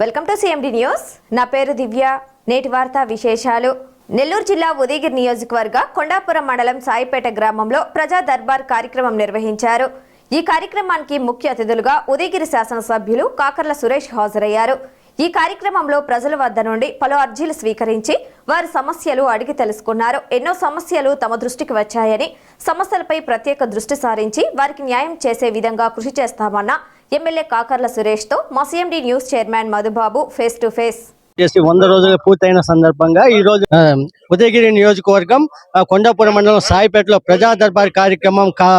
Welcome to CMD news నా పేరు దివ్య. నేటి వార్తా విశేషాలు. నెల్లూరు జిల్లా ఉదయగిరి నియోజకవర్గ కొండాపురం మండలం సాయిపేట గ్రామంలో ప్రజా దర్బార్ కార్యక్రమం నిర్వహించారు. ఈ కార్యక్రమానికి ముఖ్య అతిథులుగా ఉదయగిరి శాసనసభ్యులు కాకర్ల సురేష్ హాజరయ్యారు. ఈ కార్యక్రమంలో ప్రజల వద్ద నుండి పలు అర్జీలు స్వీకరించి వారి సమస్యలు అడిగి తెలుసుకున్నారు. ఎన్నో సమస్యలు తమ దృష్టికి వచ్చాయని సమస్యలపై ప్రత్యేక దృష్టి సారించి వారికి న్యాయం చేసే విధంగా కృషి చేస్తామన్న ఎమ్మెల్యే కాకర్ల సురేష్తో మా CMD news chairman Madhubabu face to face. చేసి వంద రోజులు పూర్తయిన సందర్భంగా ఈ రోజు ఉదయగిరి నియోజకవర్గం కొండాపురం మండలం సాయిపేటలో ప్రజా దర్బార్ కార్యక్రమం కా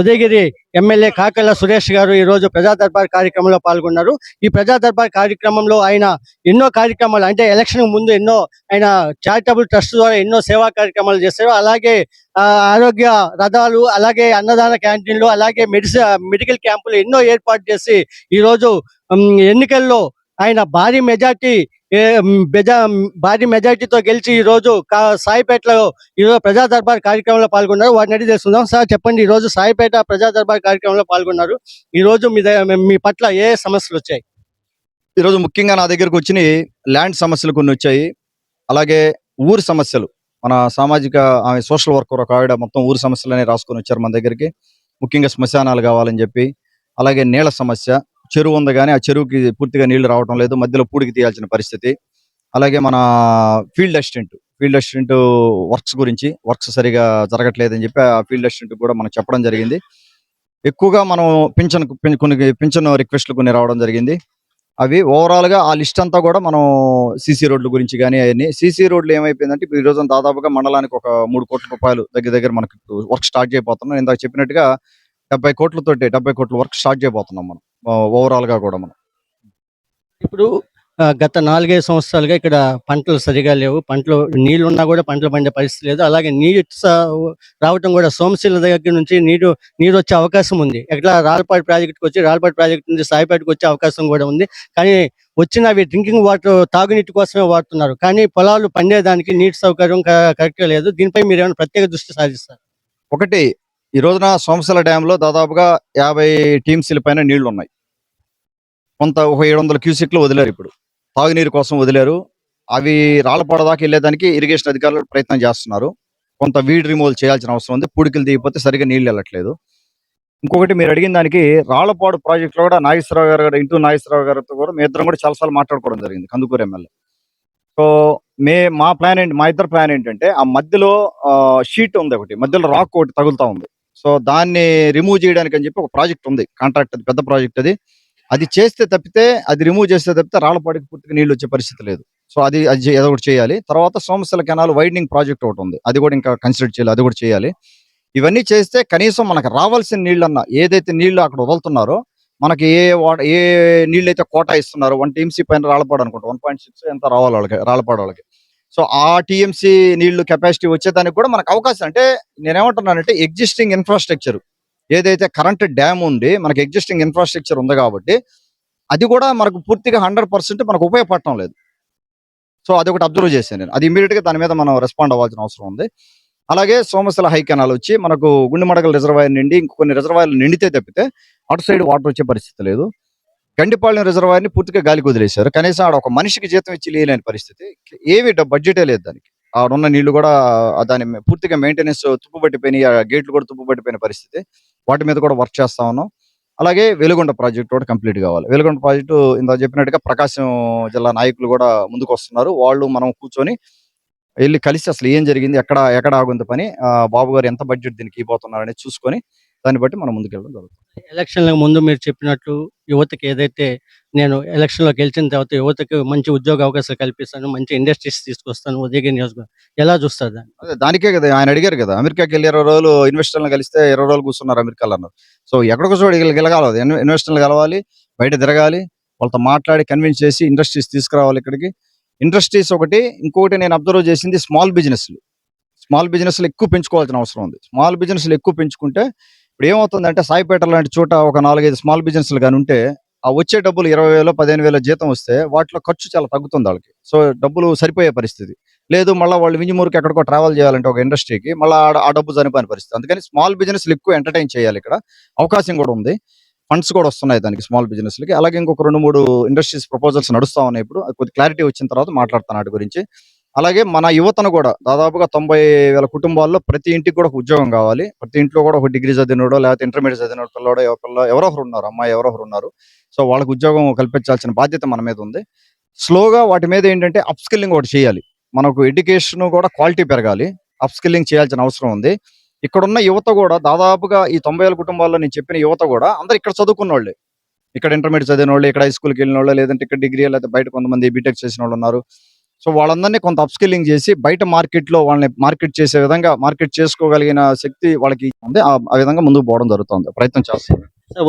ఉదయగిరి ఎమ్మెల్యే కాకల సురేష్ గారు ఈ రోజు ప్రజా దర్బార్ కార్యక్రమంలో పాల్గొన్నారు. ఈ ప్రజా దర్బార్ కార్యక్రమంలో ఆయన ఎన్నో కార్యక్రమాలు అంటే ఎలక్షన్ ముందు ఎన్నో ఆయన చారిటబుల్ ట్రస్ట్ ద్వారా ఎన్నో సేవా కార్యక్రమాలు చేశారు. అలాగే ఆ, ఆరోగ్య రథాలు అలాగే అన్నదాన క్యాంటీన్లు అలాగే మెడిసి మెడికల్ క్యాంపులు ఎన్నో ఏర్పాటు చేసి ఈ రోజు ఎన్నికల్లో ఆయన భారీ మెజార్టీ బెజా భారీ మెజార్టీతో గెలిచి ఈ రోజు సాయిపేటలో ఈ రోజు ప్రజా దర్బార్ కార్యక్రమంలో పాల్గొన్నారు. వారిని అడిగి తెలుసుకుందాం. సార్ చెప్పండి ఈ రోజు సాయిపేట ప్రజా దర్బార్ కార్యక్రమంలో పాల్గొన్నారు. ఈ రోజు మీ మీ పట్ల ఏ సమస్యలు వచ్చాయి? ఈరోజు ముఖ్యంగా నా దగ్గరకు వచ్చిన ల్యాండ్ సమస్యలు కొన్ని వచ్చాయి. అలాగే ఊరు సమస్యలు. మన సామాజిక ఆమె సోషల్ వర్కర్ ఒక ఆవిడ మొత్తం ఊరు సమస్యలనే రాసుకొని వచ్చారు మన దగ్గరికి. ముఖ్యంగా శ్మశానాలు కావాలని చెప్పి అలాగే నీళ్ళ సమస్య చెరువు ఉంది కానీ ఆ చెరువుకి పూర్తిగా నీళ్ళు రావడం లేదు. మధ్యలో పూడికి తీయాల్సిన పరిస్థితి. అలాగే మన field assistant field assistant works గురించి వర్క్స్ సరిగా జరగట్లేదని చెప్పి ఆ ఫీల్డ్ అసిస్టెంట్ కూడా మనం చెప్పడం జరిగింది. ఎక్కువగా మనం పింఛన్ కొన్ని పింఛన్ రిక్వెస్ట్లు కొన్ని రావడం జరిగింది. అవి ఓవరాల్గా ఆ లిస్ట్ అంతా కూడా మనం సీసీ రోడ్ల గురించి కానీ అవన్నీ. సీసీ రోడ్లు ఏమైపోయిందంటే ఈ రోజు దాదాపుగా మండలానికి ఒక మూడు కోట్ల రూపాయలు దగ్గర దగ్గర మనకు వర్క్ స్టార్ట్ చేయబోతున్నాం. ఇందాక చెప్పినట్టుగా డెబ్బై కోట్లతోటి డెబ్బై కోట్ల వర్క్ స్టార్ట్ చేయబోతున్నాం మనం. ఓవరాల్గా కూడా మనం. ఇప్పుడు గత నాలుగైదు సంవత్సరాలుగా ఇక్కడ పంటలు సరిగా లేవు. పంటలు నీళ్ళు ఉన్నా కూడా పంటలు పండే పరిస్థితి లేదు. అలాగే నీరు రావటం కూడా సోమశీల దగ్గర నుంచి నీరు నీరు వచ్చే అవకాశం ఉంది. ఎట్లా రాళ్ళపాటి ప్రాజెక్ట్కి వచ్చి రాళ్ళపాటి ప్రాజెక్ట్ నుంచి సాయిపేటకు వచ్చే అవకాశం కూడా ఉంది. కానీ వచ్చిన అవి డ్రింకింగ్ వాటర్ తాగునీటి కోసమే వాడుతున్నారు. కానీ పొలాలు పండేదానికి నీటి సౌకర్యం కరెక్ట్ లేదు. దీనిపై మీరు ఏమైనా ప్రత్యేక దృష్టి సాధిస్తారు ఒకటి ఈ రోజున సోమశల డ్యామ్లో దాదాపుగా యాభై టీమ్స్ల పైన నీళ్ళు ఉన్నాయి కొంత ఒక ఏడు వందల క్యూసెక్లు వదిలేరు ఇప్పుడు. తాగునీరు కోసం వదిలేరు. అవి రాళ్ళపాడ దాకా వెళ్ళేదానికి ఇరిగేషన్ అధికారులు ప్రయత్నం చేస్తున్నారు. కొంత వీడ్ రిమూవల్ చేయాల్సిన అవసరం ఉంది. పూడికలు దిగిపోతే సరిగా నీళ్ళు వెళ్ళట్లేదు. ఇంకొకటి మీరు అడిగిన దానికి రాళ్ళపాడు ప్రాజెక్టులో కూడా నాగేశ్వరరావు గారు కూడా ఇంటూ నాగేశ్వరరావు గారితో కూడా మీ ఇద్దరం కూడా చాలాసార్లు మాట్లాడుకోవడం జరిగింది కందుకూరు ఎమ్మెల్యే. సో మే మా ప్లాన్ ఏంటి మా ఇద్దరు ప్లాన్ ఏంటంటే ఆ మధ్యలో షీట్ ఉంది ఒకటి. మధ్యలో రాక్ ఒకటి తగులుతా ఉంది. సో దాన్ని రిమూవ్ చేయడానికి అని చెప్పి ఒక ప్రాజెక్ట్ ఉంది. కాంట్రాక్ట్ అది పెద్ద ప్రాజెక్ట్ అది. అది చేస్తే తప్పితే అది రిమూవ్ చేస్తే తప్పితే రాళ్ళపాడికి పూర్తిగా నీళ్ళు వచ్చే పరిస్థితి లేదు. సో అది అది ఏదో ఒకటి చేయాలి. తర్వాత సోమశిల కెనాల్ వైడనింగ్ ప్రాజెక్ట్ ఒకటి ఉంది. అది కూడా ఇంకా కన్సిడర్ చేయాలి అది కూడా చేయాలి. ఇవన్నీ చేస్తే కనీసం మనకు రావాల్సిన నీళ్ళన్న ఏదైతే నీళ్ళు అక్కడ వదులుతున్నారో మనకి ఏ ఏ నీళ్ళు అయితే కోటా ఇస్తున్నారో వన్ టీఎంసీ పైన రాళ్ళపాడు అనుకుంటా వన్ పాయింట్ సిక్స్ ఎంత రావాలి వాళ్ళకి రాళ్ళపాడు వాళ్ళకి. సో ఆ టీఎంసీ నీళ్ళు కెపాసిటీ వచ్చేదానికి కూడా మనకు అవకాశం. అంటే నేనేమంటున్నానంటే ఎగ్జిస్టింగ్ ఇన్ఫ్రాస్ట్రక్చర్ ఏదైతే కరెంట్ డ్యామ్ ఉండి మనకి ఎగ్జిస్టింగ్ ఇన్ఫ్రాస్ట్రక్చర్ ఉంది కాబట్టి అది కూడా మనకు పూర్తిగా హండ్రెడ్ పర్సెంట్ మనకు ఉపయోగపడటం లేదు. సో అది ఒకటి అబ్జర్వ్ చేశాను నేను. అది ఇమీడియట్గా దాని మీద మనం రెస్పాండ్ అవ్వాల్సిన అవసరం ఉంది. అలాగే సోమశిల హై కెనాల్ వచ్చి మనకు గుండెమడగల రిజర్వాయర్ నిండి ఇంకొన్ని రిజర్వాయర్లు నిండితే తప్పితే అటు సైడ్ వాటర్ వచ్చే పరిస్థితి లేదు. గండిపాళ్యం రిజర్వాయర్ని పూర్తిగా గాలికి వదిలేశారు. కనీసం ఆడ ఒక మనిషికి జీతం ఇచ్చి లేని పరిస్థితి. ఏవి బడ్జెటే లేదు దానికి. ఆడున్న నీళ్ళు కూడా దాని పూర్తిగా మెయింటెనెన్స్ తుప్పుపట్టిపోయినాయి. ఆ గేట్లు కూడా తుప్పుపట్టిపోయిన పరిస్థితి. వాటి మీద కూడా వర్క్ చేస్తా ఉన్నాం. అలాగే వెలుగొండ ప్రాజెక్ట్ కూడా కంప్లీట్ కావాలి. వెలుగొండ ప్రాజెక్టు ఇంత చెప్పినట్టుగా ప్రకాశం జిల్లా నాయకులు కూడా ముందుకు వస్తున్నారు వాళ్ళు మనం కూర్చొని వెళ్ళి కలిసి అసలు ఏం జరిగింది ఎక్కడ ఎక్కడ ఆగుంది పని ఆ, బాబు గారు ఎంత బడ్జెట్ దీనికి ఇవ్వబోతున్నారని చూసుకొని దాన్ని బట్టి మనం ముందుకెళ్ళడం జరుగుతుంది. ఎలక్షన్లకు ముందు మీరు చెప్పినట్లు యువతకి ఏదైతే నేను ఎలక్షన్లో గెలిచిన తర్వాత యువతకి మంచి ఉద్యోగ అవకాశాలు కల్పిస్తాను మంచి ఇండస్ట్రీస్ తీసుకొస్తాను ఉదయగిరి నియోజకవర్గం ఎలా చూస్తారు దాన్ని? అదే దానికే కదా ఆయన అడిగారు కదా అమెరికాకి వెళ్ళి ఇరవై రోజులు ఇన్వెస్టర్లను కలిస్తే ఇరవై రోజులు కూర్చున్నారు అమెరికాలో అన్నారు. సో ఎక్కడికో చోటు గెలగాలి ఇన్వెస్టర్లు కలవాలి బయట తిరగాలి వాళ్ళతో మాట్లాడి కన్విన్స్ చేసి ఇండస్ట్రీస్ తీసుకురావాలి ఇక్కడికి. ఇండస్ట్రీస్ ఒకటి ఇంకొకటి నేను అబ్జర్వ్ చేసింది స్మాల్ బిజినెస్లు. స్మాల్ బిజినెస్లు ఎక్కువ పెంచుకోవాల్సిన అవసరం ఉంది. స్మాల్ బిజినెస్లు ఎక్కువ పెంచుకుంటే ఇప్పుడు ఏమవుతుందంటే సాయిపేట లాంటి చోట ఒక నాలుగైదు స్మాల్ బిజినెస్లు కానీ ఉంటే ఆ వచ్చే డబ్బులు ఇరవై వేలు పదిహేను వేల జీతం వస్తే వాటిలో ఖర్చు చాలా తగ్గుతుంది వాళ్ళకి. సో డబ్బులు సరిపోయే పరిస్థితి. లేదు మళ్ళీ వాళ్ళు వింజమూరుకి ఎక్కడికో ట్రావెల్ చేయాలంటే ఒక ఇండస్ట్రీకి మళ్ళీ ఆ డబ్బు చనిపోయిన పరిస్థితి. అందుకని స్మాల్ బిజినెస్లు ఎక్కువ ఎంటర్టైన్ చేయాలి ఇక్కడ. అవకాశం కూడా ఉంది. ఫండ్స్ కూడా వస్తున్నాయి దానికి స్మాల్ బిజినెస్లకి అలాగే ఇంకొక రెండు మూడు ఇండస్ట్రీస్ ప్రపోజల్స్ నడుస్తా ఉన్నాయి ఇప్పుడు. కొద్ది క్లారిటీ వచ్చిన తర్వాత మాట్లాడతాను వాటి గురించి. అలాగే మన యువతను కూడా దాదాపుగా తొంభై వేల కుటుంబాల్లో ప్రతి ఇంటికి కూడా ఒక ఉద్యోగం కావాలి. ప్రతి ఇంట్లో కూడా ఒక డిగ్రీ చదివినోడో లేకపోతే ఇంటర్మీడియట్ చదివినోడు పిల్లడో ఎవరో ఎవరో ఒకరు ఉన్నారు అమ్మాయి ఎవరో ఒకరు ఉన్నారు. సో వాళ్ళకి ఉద్యోగం కల్పించాల్సిన బాధ్యత మన మీద ఉంది. స్లోగా వాటి మీద ఏంటంటే అప్ స్కిల్లింగ్ ఒకటి చేయాలి. మనకు ఎడ్యుకేషన్ కూడా క్వాలిటీ పెరగాలి. అప్ స్కిల్లింగ్ చేయాల్సిన అవసరం ఉంది. ఇక్కడ ఉన్న యువత కూడా దాదాపుగా ఈ తొంభై వేల కుటుంబాల్లో నేను చెప్పిన యువత కూడా అందరు ఇక్కడ చదువుకున్న వాళ్ళే ఇక్కడ ఇంటర్మీడియట్ చదివిన వాళ్ళు ఇక్కడ హై స్కూల్కి వెళ్ళిన వాళ్ళు లేదంటే ఇక్కడ డిగ్రీ లేకపోతే బయట కొంతమంది బీటెక్ చేసిన వాళ్ళు ఉన్నారు. సో వాళ్ళందరినీ కొంత అప్ స్కిల్లింగ్ చేసి బయట మార్కెట్లో వాళ్ళని మార్కెట్ చేసే విధంగా మార్కెట్ చేసుకోగలిగిన శక్తి వాళ్ళకి ఉంది. ఆ విధంగా ముందుకు పోవడం జరుగుతుంది. ప్రయత్నం చేస్తాం.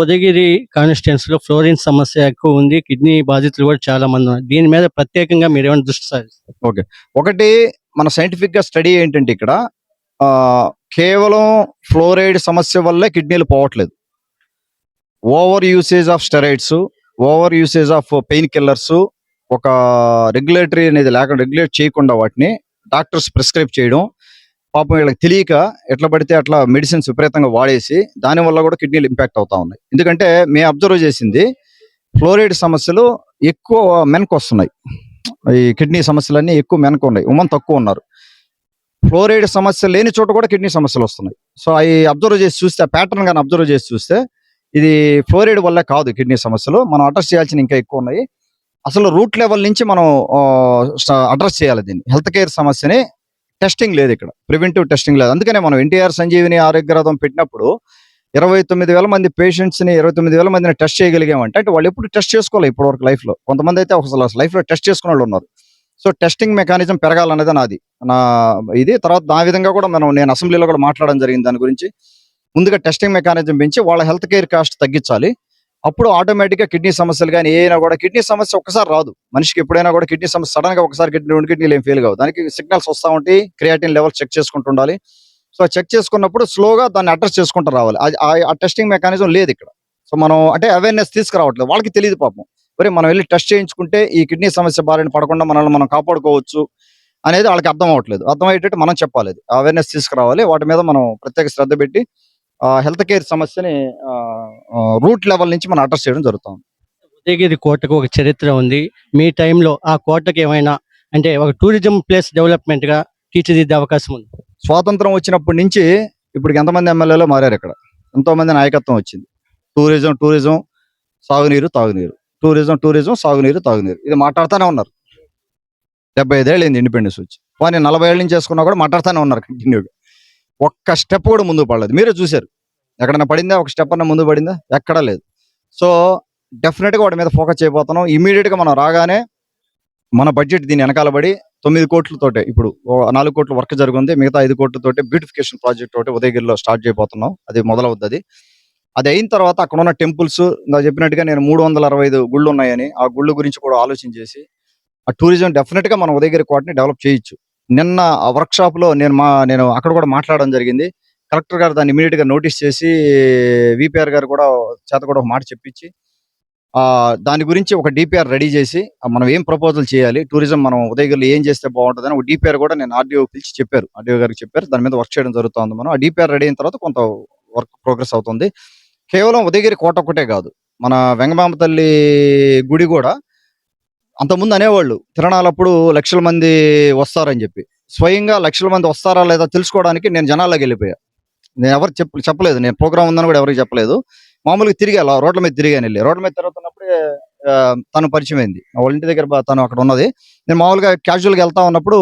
ఉదయగిరి కాన్స్టిట్యున్సీ లో ఫ్లోరిన్ సమస్య ఎక్కువ ఉంది. కిడ్నీ బాధితులు కూడా చాలా మంది ఉన్నారు. దీని మీద ప్రత్యేకంగా మీరు ఏమైనా దృష్టి సారిస్తారు ఒకటి మన సైంటిఫిక్గా స్టడీ ఏంటంటే ఇక్కడ ఆ కేవలం ఫ్లోరైడ్ సమస్య వల్లే కిడ్నీలు పోవట్లేదు. Over usage of steroids over usage of painkillers ఒక రెగ్యులేటరీ అనేది లేకుండా రెగ్యులేట్ చేయకుండా వాటిని డాక్టర్స్ ప్రిస్క్రైబ్ చేయడం పాపం వీళ్ళకి తెలియక ఎట్లా పడితే అట్లా మెడిసిన్స్ విపరీతంగా వాడేసి దాని వల్ల కూడా కిడ్నీలు ఇంపాక్ట్ అవుతా ఉన్నాయి. ఎందుకంటే మేము అబ్జర్వ్ చేసింది ఫ్లోరైడ్ సమస్యలు ఎక్కువ మెనకు వస్తున్నాయి. ఈ కిడ్నీ సమస్యలన్నీ ఎక్కువ మెనకు ఉన్నాయి. ఉమన్ తక్కువ ఉన్నారు. ఫ్లోరైడ్ సమస్య లేని చోట కూడా కిడ్నీ సమస్యలు వస్తున్నాయి. సో అవి అబ్జర్వ్ చేసి చూస్తే ప్యాటర్న్ కానీ అబ్జర్వ్ చేసి చూస్తే ఇది ఫ్లోరైడ్ వల్లే కాదు కిడ్నీ సమస్యలు. మనం అడ్రస్ చేయాల్సిన ఇంకా ఎక్కువ ఉన్నాయి. అసలు రూట్ లెవెల్ నుంచి మనం అడ్రస్ చేయాలి దీన్ని. హెల్త్ కేర్ సమస్యని టెస్టింగ్ లేదు ఇక్కడ. ప్రివెంటివ్ టెస్టింగ్ లేదు. అందుకనే మనం ఎన్టీఆర్ సంజీవిని ఆరోగ్య రథం పెట్టినప్పుడు ఇరవై తొమ్మిది వేల మంది పేషెంట్స్ని ఇరవై తొమ్మిది వేల మందిని టెస్ట్ చేయగలిగామంటే అంటే వాళ్ళు ఎప్పుడు టెస్ట్ చేసుకోవాలి ఇప్పటివరకు వరకు కొంతమంది అయితే అసలు లైఫ్లో టెస్ట్ చేసుకున్న వాళ్ళు ఉన్నారు. సో టెస్టింగ్ మెకానిజం పెరగాలనేది నాది. నా ఇది. తర్వాత ఆ విధంగా కూడా మనం నేను అసెంబ్లీలో కూడా మాట్లాడడం జరిగింది దాని గురించి. ముందుగా టెస్టింగ్ మెకానిజం పెంచి వాళ్ళ హెల్త్ కేర్ కాస్ట్ తగ్గించాలి. అప్పుడు ఆటోమేటిక్గా కిడ్నీ సమస్యలు కానీ ఏదైనా కూడా కిడ్నీ సమస్య ఒక్కసారి రాదు. మనిషికి ఎప్పుడైనా కూడా కిడ్నీ సమస్య సడన్గా ఒకసారి కిడ్నీ రెండు కిడ్నీలు ఏం ఫెయిల్ కావు. దానికి సిగ్నల్స్ వస్తూ ఉంటాయి క్రియాటిన్ లెవెల్ చెక్ చేసుకుంటూ ఉండాలి. సో చెక్ చేసుకున్నప్పుడు స్లోగా దాన్ని అడ్రస్ చేసుకుంటూ రావాలి. అది- ఆ- టెస్టింగ్ మెకానిజం లేదు ఇక్కడ. సో మనం అంటే అవేర్నెస్ తీసుకురావట్లేదు. వాళ్ళకి తెలియదు పాపం. మరి మనం వెళ్ళి టెస్ట్ చేయించుకుంటే ఈ కిడ్నీ సమస్య బారిన పడకుండా మనల్ని మనం కాపాడుకోవచ్చు అనేది వాళ్ళకి అర్థం అవ్వట్లేదు. అర్థం అయ్యేటట్టు మనం చెప్పాలి. అవేర్నెస్ తీసుకురావాలి. వాటి మీద మనం ప్రత్యేక శ్రద్ధ పెట్టి హెల్త్ కేర్ సమస్యని రూట్ లెవెల్ నుంచి మనం అడ్రస్ చేయడం జరుగుతుంది. ఉదయగిరి కోటకు ఒక చరిత్ర ఉంది. మీ టైంలో ఆ కోటకు ఏమైనా అంటే ఒక టూరిజం ప్లేస్ డెవలప్మెంట్గా తీర్చిదిద్దే అవకాశం ఉంది. స్వాతంత్రం వచ్చినప్పటి నుంచి ఇప్పుడు ఎంతమంది ఎమ్మెల్యేలు మారారు ఇక్కడ? ఎంతో మంది నాయకత్వం వచ్చింది. టూరిజం టూరిజం సాగునీరు తాగునీరు. టూరిజం టూరిజం సాగునీరు తాగునీరు. ఇది మాట్లాడుతూనే ఉన్నారు. డెబ్బై ఐదేళ్ళు ఇండిపెండెన్స్ వచ్చి. కానీ నలభై ఏళ్ళ నుంచి చేసుకున్నా కూడా మాట్లాడుతూనే ఉన్నారు కంటిన్యూగా ఒక్క స్టెప్ కూడా ముందు పడలేదు. మీరే చూశారు. ఎక్కడైనా పడిందా? ఒక స్టెప్ అన్న ముందు పడిందా? ఎక్కడా లేదు. సో డెఫినెట్గా వాటి మీద ఫోకస్ చేయబోతున్నాం. ఇమీడియట్గా మనం రాగానే మన బడ్జెట్ దీని వెనకాల పడి తొమ్మిది కోట్లతోటే ఇప్పుడు నాలుగు కోట్ల వర్క్ జరుగుంది. మిగతా ఐదు కోట్లతోటే బ్యూటిఫికేషన్ ప్రాజెక్ట్ తోటి ఉదయగిరిలో స్టార్ట్ చేయబోతున్నాం. అది మొదలవుతుంది అది అది అయిన తర్వాత అక్కడ ఉన్న టెంపుల్స్ నాకు చెప్పినట్టుగా నేను మూడు వందల అరవై ఐదు గుళ్ళు ఉన్నాయని ఆ గుళ్ళు గురించి కూడా ఆలోచన చేసి ఆ టూరిజం డెఫినెట్గా మనం ఉదయగిరి కోటని డెవలప్ చేయొచ్చు. నిన్న ఆ వర్క్ షాప్లో నేను మా నేను అక్కడ కూడా మాట్లాడడం జరిగింది. కలెక్టర్ గారు దాన్ని ఇమీడియట్గా నోటీస్ చేసి విపిఆర్ గారు కూడా చేత కూడా ఒక మాట చెప్పించి ఆ దాని గురించి ఒక డిపిఆర్ రెడీ చేసి మనం ఏం ప్రపోజల్ చేయాలి? టూరిజం మనం ఉదయగిరిలో ఏం చేస్తే బాగుంటుందని ఒక డిపిఆర్ కూడా నేను ఆర్డీఓ పిలిచి చెప్పారు. ఆర్డీఓ గారికి చెప్పారు. దాని మీద వర్క్ చేయడం జరుగుతుంది మనం. ఆ డిపిఆర్ రెడీ అయిన తర్వాత కొంత వర్క్ ప్రోగ్రెస్ అవుతుంది. కేవలం ఉదయగిరి కోట ఒకటే కాదు. మన వెంగమాంబ తల్లి గుడి కూడా అంతకుముందు అనేవాళ్ళు తిరణాలప్పుడు లక్షల మంది వస్తారని చెప్పి. స్వయంగా లక్షల మంది వస్తారా లేదా తెలుసుకోవడానికి నేను జనాల్లోకి వెళ్ళిపోయా. నేను ఎవరు చెప్ప చెప్పలేదు. నేను ప్రోగ్రామ్ ఉందని కూడా ఎవరికి చెప్పలేదు. మామూలుగా తిరిగి రోడ్ల మీద తిరిగాను వెళ్ళి. రోడ్ల మీద తిరుగుతున్నప్పుడే తను పరిచయం అయింది. వాళ్ళ ఇంటి దగ్గర తను అక్కడ ఉన్నది. నేను మామూలుగా క్యాజువల్గా వెళ్తా ఉన్నప్పుడు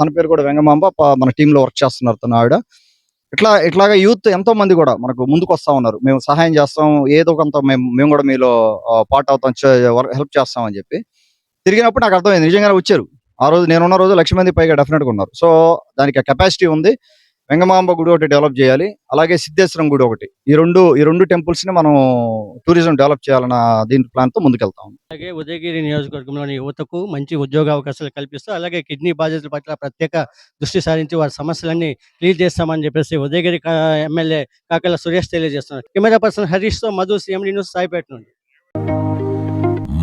తన పేరు కూడా వెంగమాంబ మన టీంలో లో వర్క్ చేస్తున్నారు తను ఆవిడ. ఇట్లా ఇట్లాగా యూత్ ఎంతో మంది కూడా మనకు ముందుకు వస్తా ఉన్నారు. మేము సహాయం చేస్తాం ఏదో కొంత మేము మేము కూడా మీలో పార్ట్ అవుతాం హెల్ప్ చేస్తాం అని చెప్పి. తిరిగినప్పుడు నాకు అర్థమైంది. నిజంగానే వచ్చారు. ఆ రోజు నేనున్న రోజు లక్ష మంది పైగా డెఫినెట్గా ఉన్నారు. సో దానికి కెపాసిటీ ఉంది. వెంగమాంబ గుడి ఒకటి డెవలప్ చేయాలి. అలాగే సిద్ధేశ్వరం గుడి ఒకటి. ఈ రెండు ఈ రెండు టెంపుల్స్ని మనం టూరిజం డెవలప్ చేయాలన్న దీని ప్లాన్తో ముందుకెళ్తాం అలాగే ఉదయగిరి నియోజకవర్గంలోని యువతకు మంచి ఉద్యోగ అవకాశాలు కల్పిస్తూ అలాగే కిడ్నీ బాధితుల పట్ల ప్రత్యేక దృష్టి సారించి వారి సమస్యలన్నీ క్లియర్ చేస్తామని చెప్పేసి ఉదయగిరి ఎమ్మెల్యే కాకల సురేష్ తెలియజేస్తున్నారు. కెమెరా పర్సన్ హరీష్తో మధు సిఎండి న్యూస్ సాయిపేట నుండి.